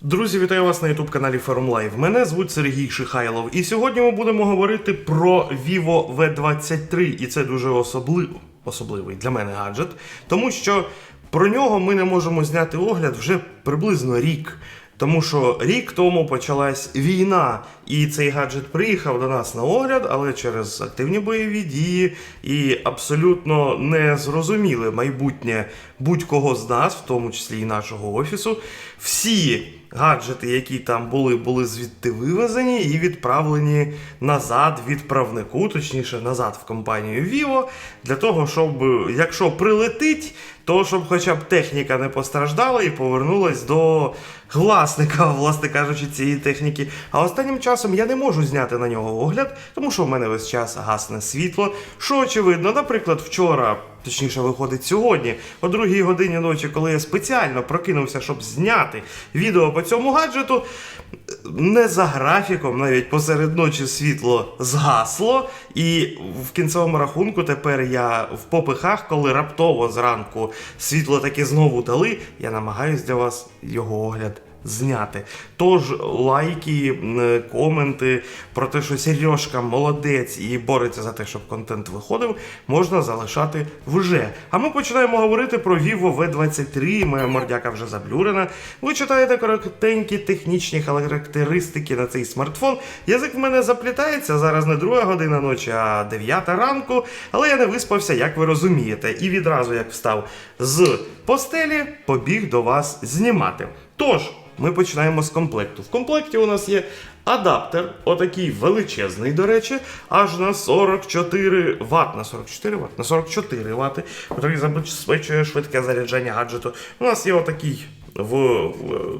Друзі, вітаю вас на youtube каналі Forum Live. Мене звуть Сергій Шихайлов, і сьогодні ми будемо говорити про Vivo V23, і це дуже особливо, особливий для мене гаджет, тому що про нього ми не можемо зняти огляд вже приблизно рік. Тому що рік тому почалась війна, і цей гаджет приїхав до нас на огляд, але через активні бойові дії і абсолютно незрозуміле майбутнє будь-кого з нас, в тому числі і нашого офісу. Всі гаджети, які там були, були звідти вивезені і відправлені назад відправнику, точніше назад в компанію Vivo, для того, щоб якщо прилетить, то щоб хоча б техніка не постраждала і повернулась до власника, власне кажучи, цієї техніки. А останнім часом я не можу зняти на нього огляд, тому що в мене весь час гасне світло. Що очевидно, наприклад, вчора. Точніше, виходить сьогодні, о другій годині ночі, коли я спеціально прокинувся, щоб зняти відео по цьому гаджету, не за графіком, навіть посеред ночі світло згасло, і в кінцевому рахунку тепер я в попихах, коли раптово зранку світло таки знову дали, я намагаюсь для вас його огляд зняти. Тож лайки, коменти про те, що Сережка молодець і бореться за те, щоб контент виходив, можна залишати вже. А ми починаємо говорити про Vivo V23. Моя мордяка вже заблюрена. Ви читаєте коротенькі технічні характеристики на цей смартфон. Язик в мене заплітається зараз не друга година ночі, а дев'ята ранку. Але я не виспався, як ви розумієте. І відразу, як встав з постелі, побіг до вас знімати. Тож, ми починаємо з комплекту. В комплекті у нас є адаптер, отакий величезний, до речі, аж на 44 Вт. На 44 Вт? На 44 Вт, який забезпечує швидке заряджання гаджету. У нас є отакий в,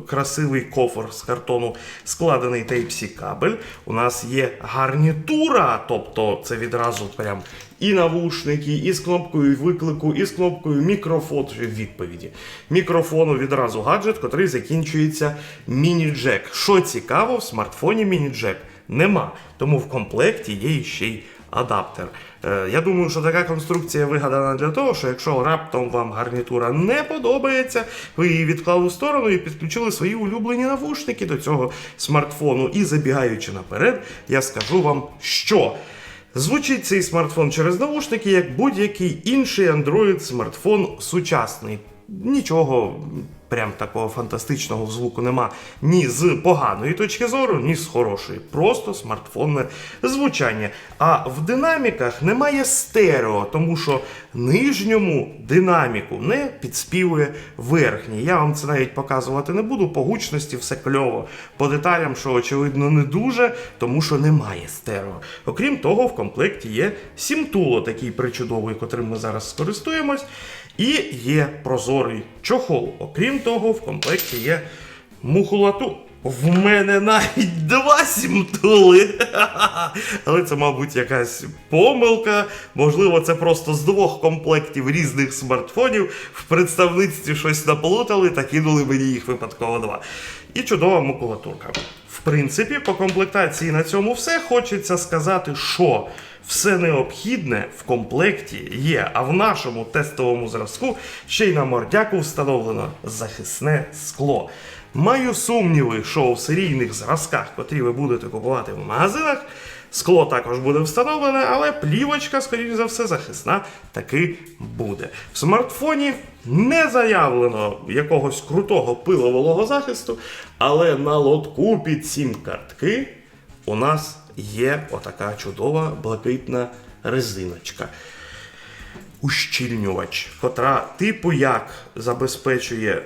красивий кофр з картону складений Type-C кабель. У нас є гарнітура, тобто це відразу прям і навушники, і з кнопкою виклику, і з кнопкою мікрофон відповіді. Мікрофону відразу гаджет, котрий закінчується міні-джек. Що цікаво, в смартфоні міні-джек нема. Тому в комплекті є ще й адаптер. Е, я думаю, що така конструкція вигадана для того, що якщо раптом вам гарнітура не подобається, ви її відклали в сторону і підключили свої улюблені навушники до цього смартфону. І забігаючи наперед, я скажу вам, що. Звучить цей смартфон через наушники як будь-який інший Android смартфон сучасний. Нічого прям такого фантастичного звуку нема ні з поганої точки зору, ні з хорошої. Просто смартфонне звучання. А в динаміках немає стерео, тому що нижньому динаміку не підспівує верхній. Я вам це навіть показувати не буду. По гучності все кльово. По деталям, що очевидно, не дуже, тому що немає стерео. Окрім того, в комплекті є сімтуло, такий причудовий, котрим ми зараз скористуємось. І є прозорий чохол. Окрім того, в комплекті є мухулату. В мене навіть два сімтули. Але це, мабуть, якась помилка. Можливо, це просто з двох комплектів різних смартфонів в представництві щось наплутали та кинули мені їх випадково два. І чудова макулатурка. В принципі, по комплектації на цьому все. Хочеться сказати, що все необхідне в комплекті є, а в нашому тестовому зразку ще й на мордяку встановлено захисне скло. Маю сумніви, що у серійних зразках, котрі ви будете купувати в магазинах, скло також буде встановлене, але плівочка, скоріш за все, захисна таки буде. В смартфоні не заявлено якогось крутого пилового захисту, але на лотку під сім картки у нас є отака чудова блакитна резиночка. Ущільнювач, котра типу як забезпечує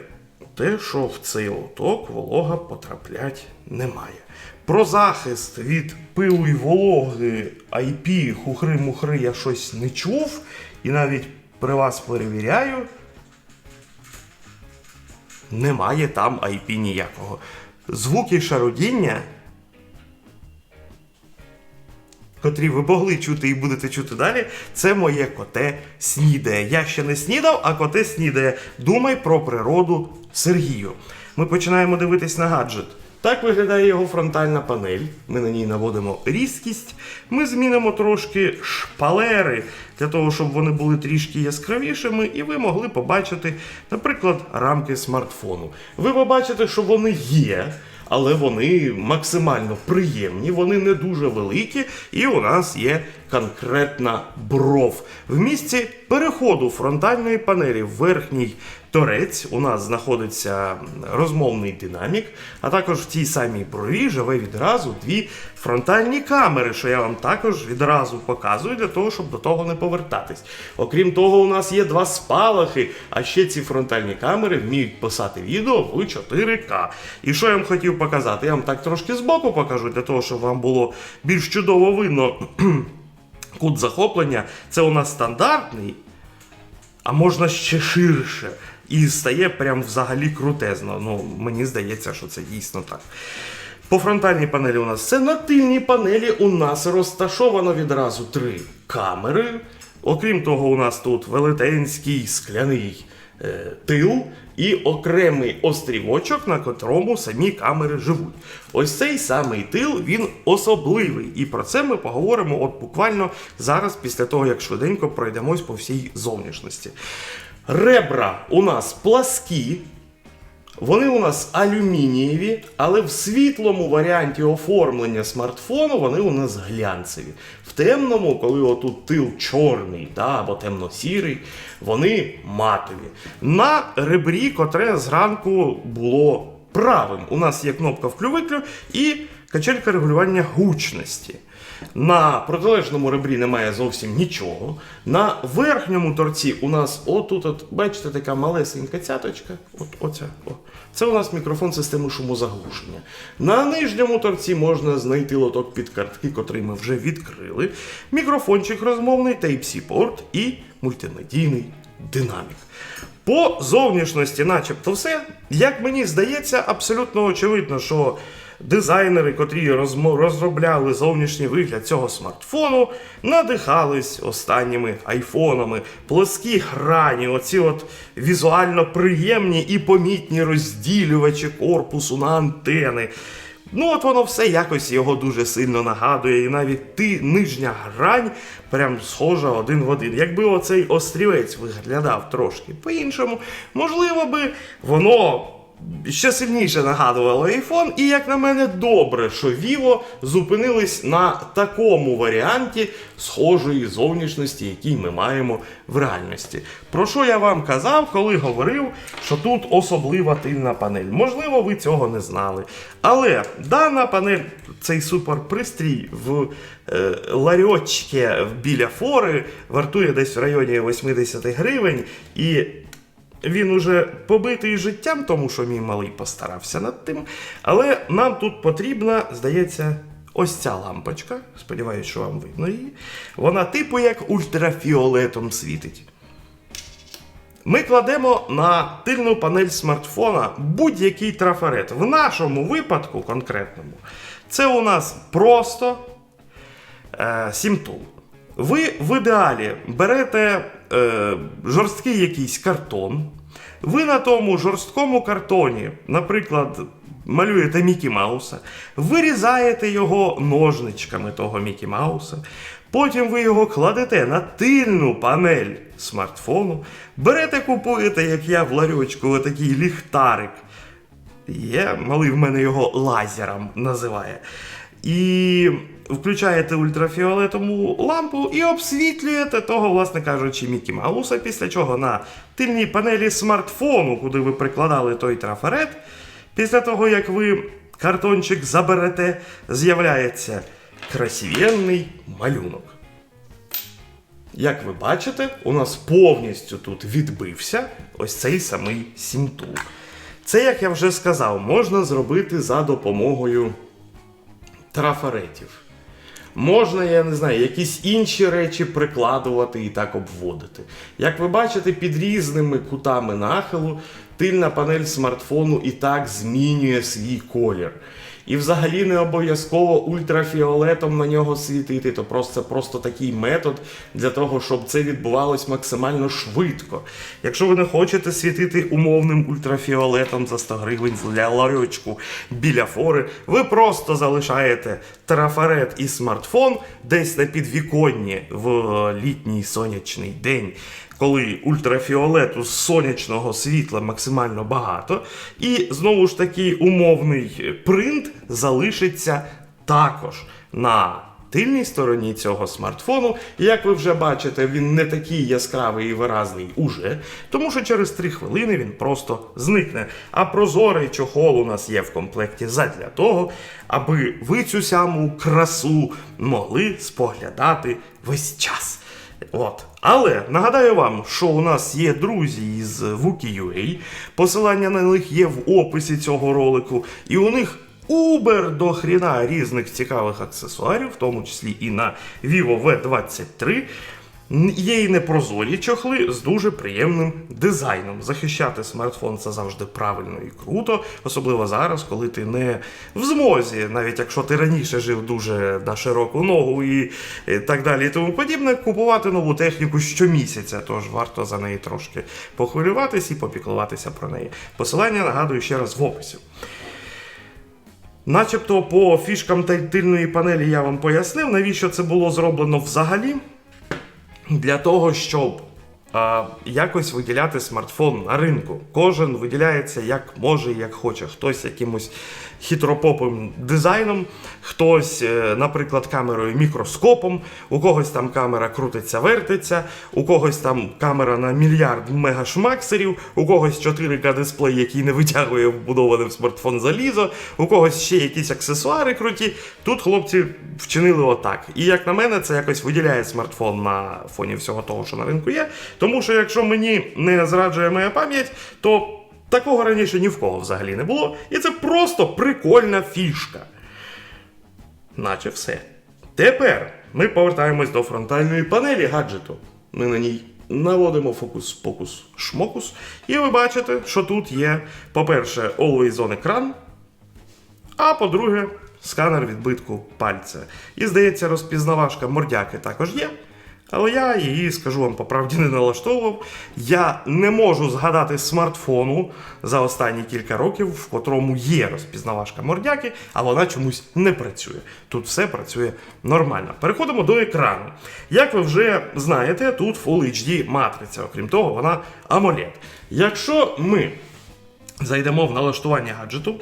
те, що в цей лоток волога потраплять немає. Про захист від пилу і вологи IP, хухри-мухри я щось не чув, і навіть при вас перевіряю, немає там IP ніякого. Звуки шародіння котрі ви могли чути і будете чути далі, це моє коте снідає. Я ще не снідав, а коте снідає. Думай про природу Сергію. Ми починаємо дивитись на гаджет. Так виглядає його фронтальна панель. Ми на ній наводимо різкість. Ми змінимо трошки шпалери для того, щоб вони були трішки яскравішими, і ви могли побачити, наприклад, рамки смартфону. Ви побачите, що вони є. Але вони максимально приємні, вони не дуже великі, і у нас є конкретна бров. В місці переходу фронтальної панелі в верхній торець у нас знаходиться розмовний динамік, а також в тій самій брові живе відразу дві фронтальні камери, що я вам також відразу показую для того, щоб до того не повертатись. Окрім того, у нас є два спалахи, а ще ці фронтальні камери вміють писати відео в 4К. І що я вам хотів показати? Я вам так трошки збоку покажу, для того, щоб вам було більш чудово видно кут захоплення. Це у нас стандартний а можна ще ширше. І стає прям взагалі крутезно. Ну, мені здається, що це дійсно так. По фронтальній панелі у нас це на тильній панелі у нас розташовано відразу три камери. Окрім того, у нас тут велетенський скляний е, тил і окремий острівочок, на котрому самі камери живуть. Ось цей самий тил він особливий. І про це ми поговоримо от буквально зараз, після того, як швиденько пройдемось по всій зовнішності. Ребра у нас пласкі, вони у нас алюмінієві, але в світлому варіанті оформлення смартфону вони у нас глянцеві. В темному, коли отут тил чорний да, або темно-сірий, вони матові. На ребрі, котре зранку було правим. У нас є кнопка вклю-виклю і качелька регулювання гучності. На протилежному ребрі немає зовсім нічого. На верхньому торці у нас отут, от, бачите, така малесенька цяточка. От, оця, о. Це у нас мікрофон системи шумозаглушення. На нижньому торці можна знайти лоток під картки, котрий ми вже відкрили. Мікрофончик розмовний, Type-C порт і мультимедійний динамік. По зовнішності, начебто, все. Як мені здається, абсолютно очевидно, що дизайнери, котрі розробляли зовнішній вигляд цього смартфону, надихались останніми айфонами, плоскі грані, оці от візуально приємні і помітні розділювачі корпусу на антени. Ну, от воно все якось його дуже сильно нагадує, і навіть ти нижня грань прям схожа один в один. Якби оцей острівець виглядав трошки по-іншому, можливо би воно ще сильніше нагадувало iPhone, і як на мене, добре, що Vivo зупинились на такому варіанті схожої зовнішності, який ми маємо в реальності. Про що я вам казав, коли говорив, що тут особлива тильна панель. Можливо, ви цього не знали. Але дана панель, цей суперпристрій в е, ларьочці біля фори вартує десь в районі 80 гривень. І він уже побитий життям, тому що мій малий постарався над тим. Але нам тут потрібна, здається, ось ця лампочка. Сподіваюсь, що вам видно її. Вона типу як ультрафіолетом світить. Ми кладемо на тильну панель смартфона будь-який трафарет. В нашому випадку конкретному, це у нас просто е, сімтул. Ви в ідеалі берете е, жорсткий якийсь картон. Ви на тому жорсткому картоні, наприклад, малюєте Мікі Мауса, вирізаєте його ножничками того Мікі Мауса. Потім ви його кладете на тильну панель смартфону, берете, купуєте, як я в ларьочку, отакий ліхтарик. Є, малий в мене його лазером називає. І включаєте ультрафіолетову лампу і обсвітлюєте того, власне кажучи, Мікі Мауса, після чого на тильній панелі смартфону, куди ви прикладали той трафарет, після того, як ви картончик заберете, з'являється красивенний малюнок. Як ви бачите, у нас повністю тут відбився ось цей самий сімтул. Це, як я вже сказав, можна зробити за допомогою трафаретів. Можна, я не знаю, якісь інші речі прикладувати і так обводити. Як ви бачите, під різними кутами нахилу тильна панель смартфону і так змінює свій колір. І взагалі не обов'язково ультрафіолетом на нього світити. То просто це просто такий метод для того, щоб це відбувалось максимально швидко. Якщо ви не хочете світити умовним ультрафіолетом за 100 гривень для ларьочку біля фори, ви просто залишаєте трафарет і смартфон десь на підвіконні в літній сонячний день коли ультрафіолету з сонячного світла максимально багато, і знову ж таки умовний принт залишиться також на тильній стороні цього смартфону. І як ви вже бачите, він не такий яскравий і виразний уже, тому що через 3 хвилини він просто зникне. А прозорий чохол у нас є в комплекті задля того, аби ви цю саму красу могли споглядати весь час. От. Але нагадаю вам, що у нас є друзі із Wookie.ua, посилання на них є в описі цього ролику, і у них убер до хріна різних цікавих аксесуарів, в тому числі і на Vivo V23. Є і непрозорі чохли з дуже приємним дизайном. Захищати смартфон це завжди правильно і круто, особливо зараз, коли ти не в змозі, навіть якщо ти раніше жив дуже на широку ногу і так далі, і тому подібне, купувати нову техніку щомісяця. Тож варто за неї трошки похвилюватись і попіклуватися про неї. Посилання нагадую ще раз в описі. Начебто по фішкам тактильної панелі я вам пояснив, навіщо це було зроблено взагалі для того, щоб а, якось виділяти смартфон на ринку. Кожен виділяється як може, як хоче. Хтось якимось хитропопим дизайном, хтось, е, наприклад, камерою мікроскопом, у когось там камера крутиться, вертиться, у когось там камера на мільярд мегашмаксерів, у когось 4К дисплей, який не витягує вбудоване в смартфон залізо, у когось ще якісь аксесуари круті. Тут хлопці вчинили отак. І як на мене, це якось виділяє смартфон на фоні всього того, що на ринку є. Тому що якщо мені не зраджує моя пам'ять, то такого раніше ні в кого взагалі не було. І це просто прикольна фішка. Наче все. Тепер ми повертаємось до фронтальної панелі гаджету. Ми на ній наводимо фокус, покус, шмокус. І ви бачите, що тут є, по-перше, Always On екран, а по-друге, сканер відбитку пальця. І здається, розпізнавашка мордяки також є. Але я її, скажу вам по правді, не налаштовував. Я не можу згадати смартфону за останні кілька років, в котрому є розпізнавашка мордяки, а вона чомусь не працює. Тут все працює нормально. Переходимо до екрану. Як ви вже знаєте, тут Full HD матриця, окрім того, вона AMOLED. Якщо ми зайдемо в налаштування гаджету,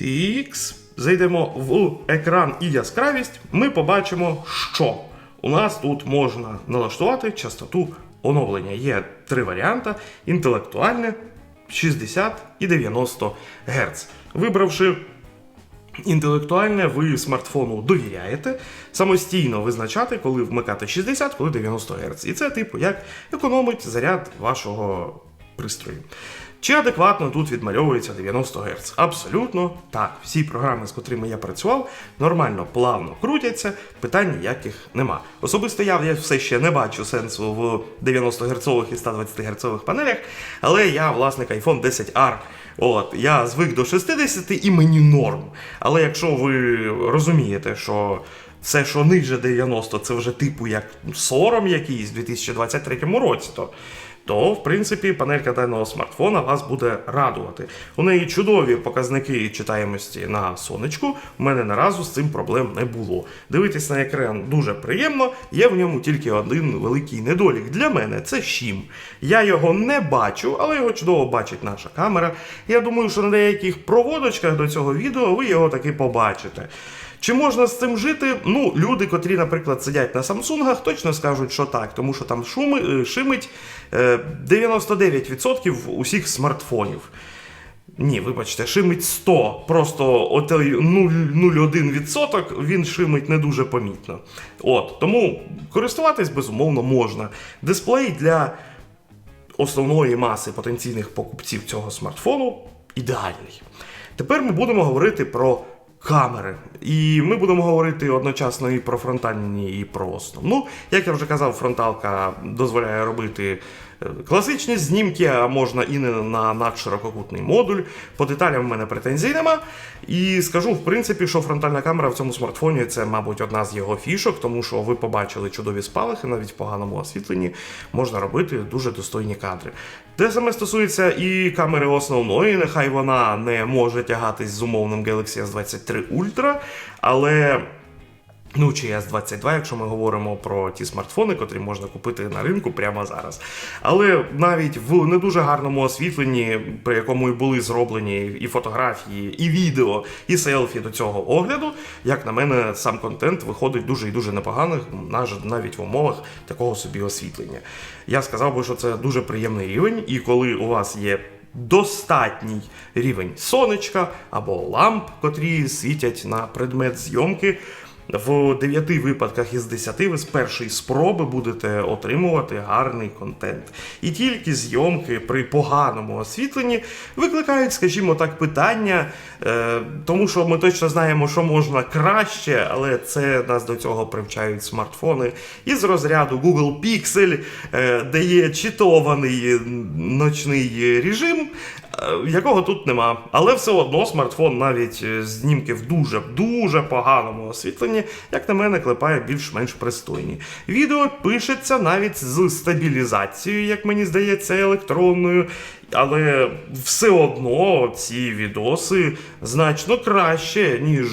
Тікс. Зайдемо в екран і яскравість, ми побачимо, що у нас тут можна налаштувати частоту оновлення. Є три варіанти: інтелектуальне, 60 і 90 Гц. Вибравши інтелектуальне, ви смартфону довіряєте самостійно визначати, коли вмикати 60, коли 90 Гц. І це, типу, як економить заряд вашого пристрою. Чи адекватно тут відмальовується 90 Гц? Абсолютно так. Всі програми, з котрими я працював, нормально, плавно крутяться, питань ніяких нема. Особисто я, я все ще не бачу сенсу в 90 Гц і 120 Гц панелях, але я власник iPhone 10R. От, я звик до 60 і мені норм. Але якщо ви розумієте, що все, що ниже 90, це вже типу як сором якийсь в 2023 році, то то, в принципі, панелька даного смартфона вас буде радувати. У неї чудові показники читаємості на сонечку. У мене наразу з цим проблем не було. Дивитись на екран дуже приємно, є в ньому тільки один великий недолік. Для мене це щім. Я його не бачу, але його чудово бачить наша камера. Я думаю, що на деяких проводочках до цього відео ви його таки побачите. Чи можна з цим жити? Ну, люди, котрі, наприклад, сидять на Самсунгах, точно скажуть, що так, тому що там шуми, е, шимить е, 99% усіх смартфонів. Ні, вибачте, шимить 100. Просто отой 0,01% він шимить не дуже помітно. От, тому користуватись безумовно можна. Дисплей для основної маси потенційних покупців цього смартфону ідеальний. Тепер ми будемо говорити про камери. І ми будемо говорити одночасно і про фронтальні, і про основну. Як я вже казав, фронталка дозволяє робити класичні знімки, а можна і не на надширококутний модуль. По деталям в мене претензій нема. І скажу, в принципі, що фронтальна камера в цьому смартфоні це, мабуть, одна з його фішок, тому що ви побачили чудові спалахи, навіть в поганому освітленні можна робити дуже достойні кадри. Те саме стосується і камери основної, нехай вона не може тягатись з умовним Galaxy S23 Ultra, але. Ну, чи S22, якщо ми говоримо про ті смартфони, котрі можна купити на ринку прямо зараз. Але навіть в не дуже гарному освітленні, при якому і були зроблені і фотографії, і відео, і селфі до цього огляду, як на мене, сам контент виходить дуже і дуже непоганих, навіть в умовах такого собі освітлення. Я сказав би, що це дуже приємний рівень, і коли у вас є достатній рівень сонечка або ламп, котрі світять на предмет зйомки. В 9 випадках із 10 ви з першої спроби будете отримувати гарний контент. І тільки зйомки при поганому освітленні викликають, скажімо так, питання, е, тому що ми точно знаємо, що можна краще, але це нас до цього привчають смартфони із розряду Google Pixel, е, де є читований ночний режим, е, якого тут нема. Але все одно смартфон навіть знімки в дуже дуже поганому освітленні, як на мене, клепає більш-менш пристойні. Відео пишеться навіть з стабілізацією, як мені здається, електронною. Але все одно ці відоси значно краще, ніж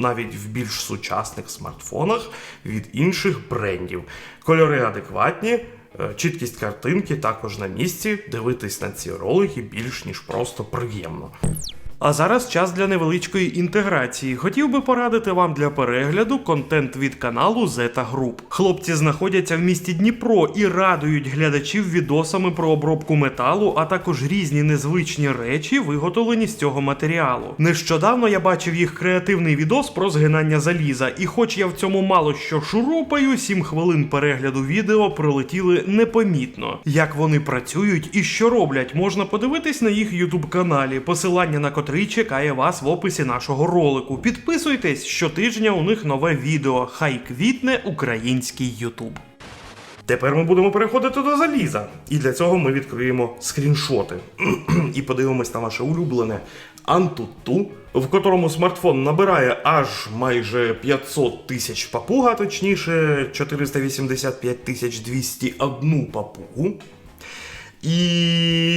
навіть в більш сучасних смартфонах від інших брендів. Кольори адекватні. е, Чіткість картинки також на місці. Дивитись на ці ролики більш ніж просто приємно. А зараз час для невеличкої інтеграції. Хотів би порадити вам для перегляду контент від каналу Zeta Group. Хлопці знаходяться в місті Дніпро і радують глядачів відосами про обробку металу, а також різні незвичні речі, виготовлені з цього матеріалу. Нещодавно я бачив їх креативний відос про згинання заліза, і хоч я в цьому мало що шурупаю, 7 хвилин перегляду відео пролетіли непомітно. Як вони працюють і що роблять, можна подивитись на їх ютуб каналі, посилання на котрий чекає вас в описі нашого ролику. Підписуйтесь, щотижня у них нове відео. Хай квітне український ютуб. Тепер ми будемо переходити до заліза. І для цього ми відкриємо скріншоти і подивимось на наше улюблене Antutu, в котрому смартфон набирає аж майже 500 тисяч папуг, а точніше 485 тисяч 201 папугу. І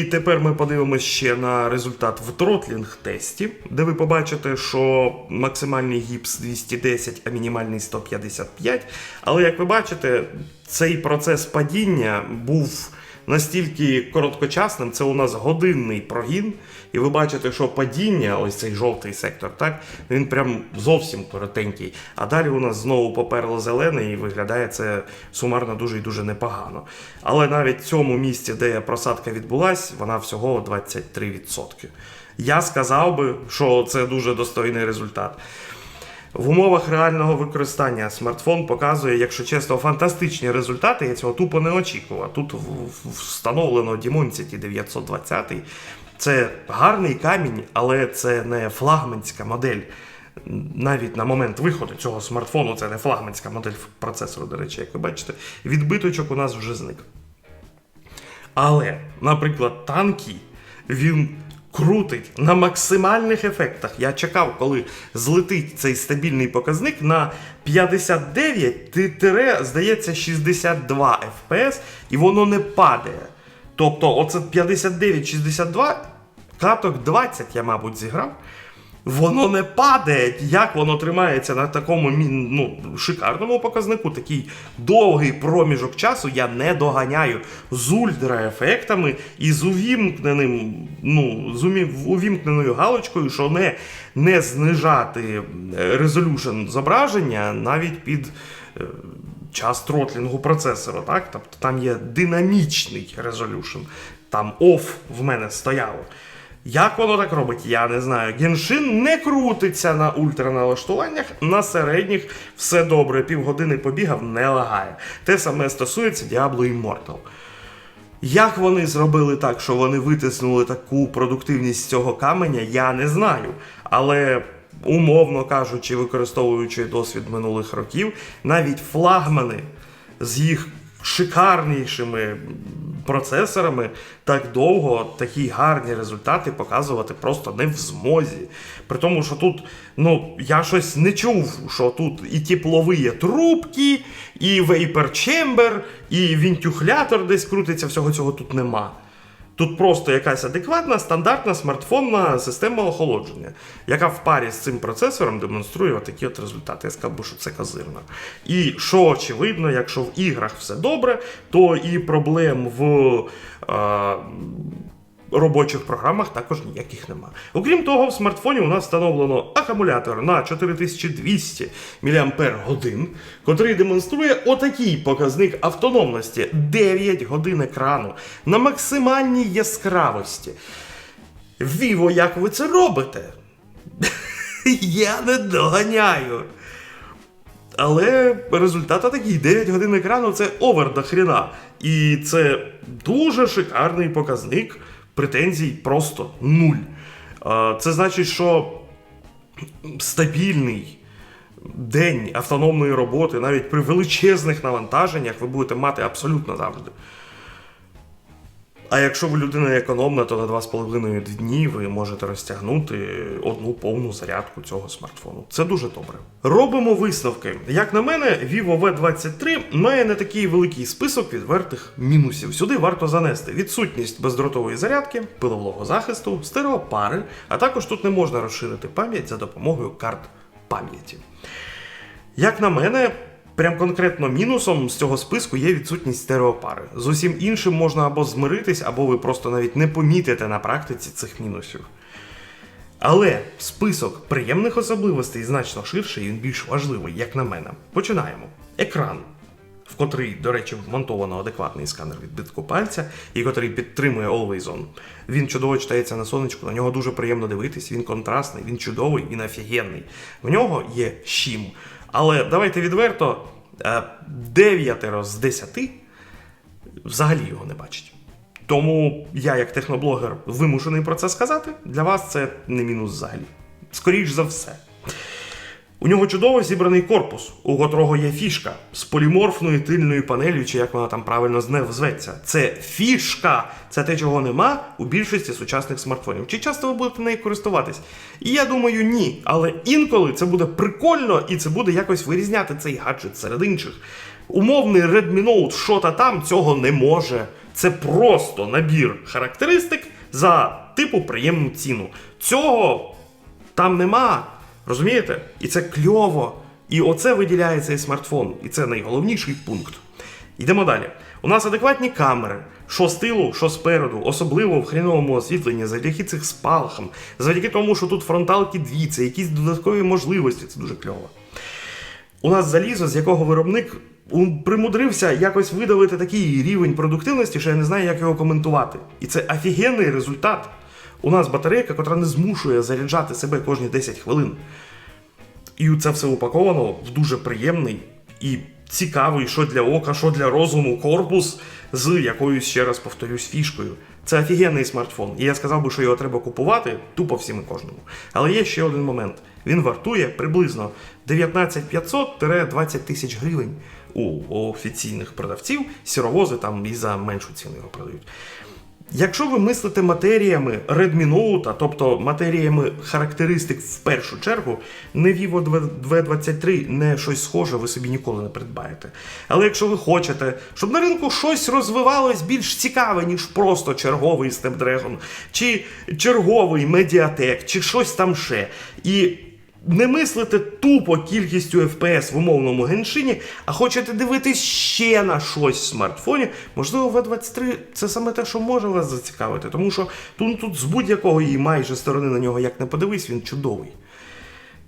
тепер ми подивимося ще на результат в тротлінг тесті, де ви побачите, що максимальний гіпс 210, а мінімальний 155. Але як ви бачите, цей процес падіння був настільки короткочасним, це у нас годинний прогін. І ви бачите, що падіння, ось цей жовтий сектор, так, він прям зовсім коротенький. А далі у нас знову поперло зелене і виглядає це сумарно дуже і дуже непогано. Але навіть в цьому місці, де просадка відбулась, вона всього 23%. Я сказав би, що це дуже достойний результат. В умовах реального використання смартфон показує, якщо чесно, фантастичні результати. Я цього тупо не очікував. Тут встановлено Dimensity 920. Це гарний камінь, але це не флагманська модель. Навіть на момент виходу цього смартфону це не флагманська модель процесору, до речі, як ви бачите, відбиточок у нас вже зник. Але, наприклад, танки він крутить на максимальних ефектах. Я чекав, коли злетить цей стабільний показник на 59, здається, 62 FPS, і воно не падає. Тобто, оце 59-62, каток 20 я, мабуть, зіграв. Воно не падає, як воно тримається на такому ну, шикарному показнику, такий довгий проміжок часу я не доганяю з ультраефектами і з увімкненим, ну, з увімкненою галочкою, що не, не знижати резолюшн зображення навіть під е, час тротлінгу процесора. Так? Тобто там є динамічний резолюшн, там off в мене стояло. Як воно так робить, я не знаю. Геншин не крутиться на ультраналаштуваннях, на середніх все добре, півгодини побігав, не лагає. Те саме стосується Diablo Immortal. Як вони зробили так, що вони витиснули таку продуктивність з цього каменя, я не знаю. Але, умовно кажучи, використовуючи досвід минулих років, навіть флагмани з їх шикарнішими процесорами так довго такі гарні результати показувати просто не в змозі. При тому, що тут, ну, я щось не чув, що тут і теплові трубки, і vapor chamber, і вінтюхлятор десь крутиться, всього цього тут нема. Тут просто якась адекватна стандартна смартфонна система охолодження, яка в парі з цим процесором демонструє отакі от результати. Я сказав би, що це казирна. І що очевидно, якщо в іграх все добре, то і проблем в е, робочих програмах також ніяких нема. Окрім того, в смартфоні у нас встановлено акумулятор на 4200 мАч, котрий демонструє отакий показник автономності 9 годин екрану на максимальній яскравості. Віво, як ви це робите? Я не доганяю. Але результат такий: 9 годин екрану це овер до хрена. І це дуже шикарний показник. Претензій просто нуль. Це значить, що стабільний день автономної роботи, навіть при величезних навантаженнях, ви будете мати абсолютно завжди. А якщо ви людина економна, то на 2,5 дні ви можете розтягнути одну повну зарядку цього смартфону. Це дуже добре. Робимо висновки. Як на мене, Vivo V23 має не такий великий список відвертих мінусів. Сюди варто занести відсутність бездротової зарядки, пилового захисту, стереопари, а також тут не можна розширити пам'ять за допомогою карт пам'яті. Як на мене, прям конкретно мінусом з цього списку є відсутність стереопари. З усім іншим можна або змиритись, або ви просто навіть не помітите на практиці цих мінусів. Але список приємних особливостей значно ширший і він більш важливий, як на мене. Починаємо. Екран, в котрий, до речі, вмонтовано адекватний сканер відбитку пальця, і котрий підтримує Always On. Він чудово читається на сонечку, на нього дуже приємно дивитись, він контрастний, він чудовий, він офігенний. В нього є щім. Але давайте відверто, дев'ятеро з 10 взагалі його не бачить. Тому я, як техноблогер, вимушений про це сказати. Для вас це не мінус взагалі. Скоріш за все. У нього чудово зібраний корпус, у котрого є фішка з поліморфною тильною панелью, чи як вона там правильно зне- зветься. Це фішка! Це те, чого нема у більшості сучасних смартфонів. Чи часто ви будете нею користуватись? І я думаю, ні. Але інколи це буде прикольно і це буде якось вирізняти цей гаджет серед інших. Умовний Redmi Note, що та там, цього не може. Це просто набір характеристик за типу приємну ціну. Цього там нема. Розумієте? І це кльово. І оце виділяє цей смартфон. І це найголовніший пункт. Йдемо далі. У нас адекватні камери, що з тилу, що спереду, особливо в хріновому освітленні, завдяки цих спалахам, завдяки тому, що тут фронталки дві, це якісь додаткові можливості, це дуже кльово. У нас залізо, з якого виробник примудрився якось видавити такий рівень продуктивності, що я не знаю, як його коментувати. І це офігенний результат. У нас батарейка, котра не змушує заряджати себе кожні 10 хвилин. І це все упаковано в дуже приємний і цікавий, що для ока, що для розуму корпус з якоюсь, ще раз повторюсь, фішкою. Це офігенний смартфон. І я сказав би, що його треба купувати тупо всім і кожному. Але є ще один момент. Він вартує приблизно 19500-20 тисяч гривень у офіційних продавців. Сіровози там і за меншу ціну його продають. Якщо ви мислите матеріями Redmi Note, тобто матеріями характеристик в першу чергу, не Vivo V23, не щось схоже, ви собі ніколи не придбаєте. Але якщо ви хочете, щоб на ринку щось розвивалось більш цікаве, ніж просто черговий Snapdragon, чи черговий Mediatek, чи щось там ще, і не мислите тупо кількістю FPS в умовному геншині, а хочете дивитись ще на щось в смартфоні, можливо, V23 це саме те, що може вас зацікавити, тому що тут, тут з будь-якого її майже сторони на нього як не подивись, він чудовий.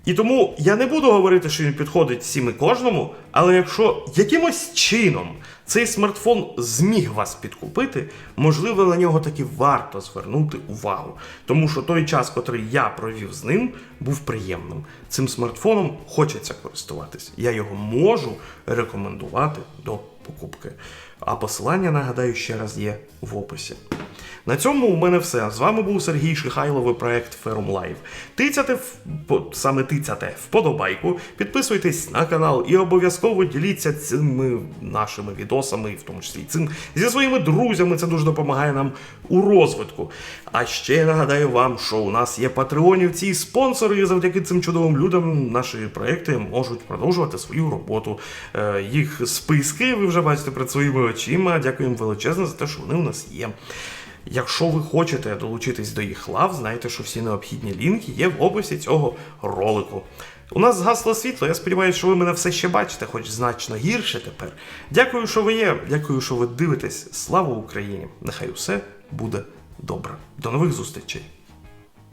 І тому я не буду говорити, що він підходить всім і кожному, але якщо якимось чином цей смартфон зміг вас підкупити, можливо, на нього таки варто звернути увагу. Тому що той час, котрий я провів з ним, був приємним. Цим смартфоном хочеться користуватись. Я його можу рекомендувати до покупки. А посилання, нагадаю, ще раз є в описі. На цьому у мене все. З вами був Сергій Шихайлов і проект Ферум Лайв. Тицяте саме тицяте вподобайку, підписуйтесь на канал і обов'язково діліться цими нашими відосами, в тому числі цим зі своїми друзями. Це дуже допомагає нам у розвитку. А ще нагадаю вам, що у нас є патреонівці і спонсори, і завдяки цим чудовим людям наші проекти можуть продовжувати свою роботу. Е, Їх списки ви вже бачите перед своїми очима. Дякуємо величезно за те, що вони у нас є. Якщо ви хочете долучитись до їх лав, знайте, що всі необхідні лінки є в описі цього ролику. У нас згасло світло, я сподіваюся, що ви мене все ще бачите, хоч значно гірше тепер. Дякую, що ви є. Дякую, що ви дивитесь. Слава Україні! Нехай усе буде добре. До нових зустрічей!